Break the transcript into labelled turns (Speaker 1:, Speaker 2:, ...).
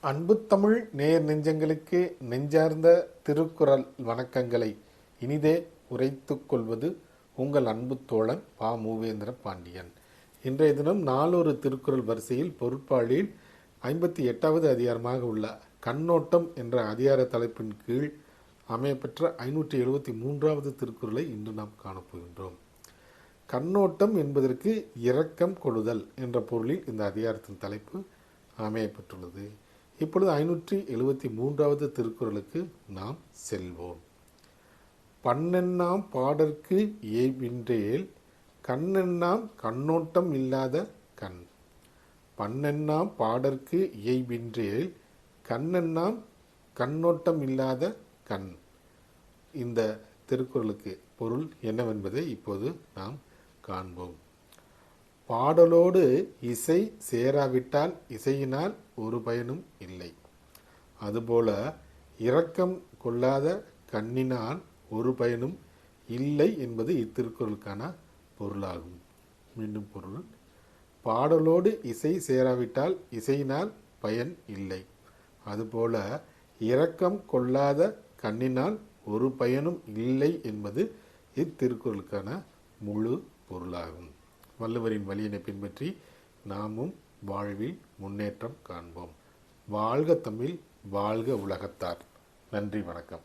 Speaker 1: அன்பு தமிழ் நேர் நெஞ்சங்களுக்கு நெஞ்சார்ந்த திருக்குறள் வணக்கங்களை இனிதே உரைத்து கொள்வது உங்கள் அன்பு தோழன் பா. மூவேந்திர பாண்டியன். இன்றைய தினம் நாலொரு திருக்குறள் வரிசையில் பொருட்பாளில் ஐம்பத்தி எட்டாவது அதிகாரமாக உள்ள கண்ணோட்டம் என்ற அதிகார தலைப்பின் கீழ் அமையப்பெற்ற ஐநூற்றி எழுபத்தி மூன்றாவது திருக்குறளை இன்று நாம் காணப்போகின்றோம் கண்ணோட்டம் என்பதற்கு இரக்கம் கொள்ளுதல் என்ற பொருளில் இந்த அதிகாரத்தின் தலைப்பு அமையப்பெற்றுள்ளது. இப்பொழுது ஐநூற்றி எழுபத்தி மூன்றாவது திருக்குறளுக்கு நாம் செல்வோம். பண்ணெண்ணாம் பாடற்கு ஏவின்றேல் கண்ணெண்ணாம் கண்ணோட்டம் இல்லாத கண். பண்ணெண்ணாம் பாடற்கு இயைபின்றேல் கண்ணெண்ணாம் கண்ணோட்டம் இல்லாத கண். இந்த திருக்குறளுக்கு பொருள் என்னவென்பதை இப்போது நாம் காண்போம். பாடலோடு இசை சேராவிட்டால் இசையினால் ஒரு பயனும் இல்லை. அதுபோல இரக்கம் கொள்ளாத கண்ணினால் ஒரு பயனும் இல்லை என்பது இத்திருக்குறளுக்கான பொருளாகும். மீண்டும் பொருள். பாடலோடு இசை சேராவிட்டால் இசையினால் பயன் இல்லை. அதுபோல இரக்கம் கொள்ளாத கண்ணினால் ஒரு பயனும் இல்லை என்பது இத்திருக்குறளுக்கான முழு பொருளாகும். வள்ளுவரின் வழியினை பின்பற்றி நாமும் வாழ்வில் முன்னேற்றம் காண்போம். வாழ்க தமிழ் வாழ்க உலகத்தார். நன்றி வணக்கம்.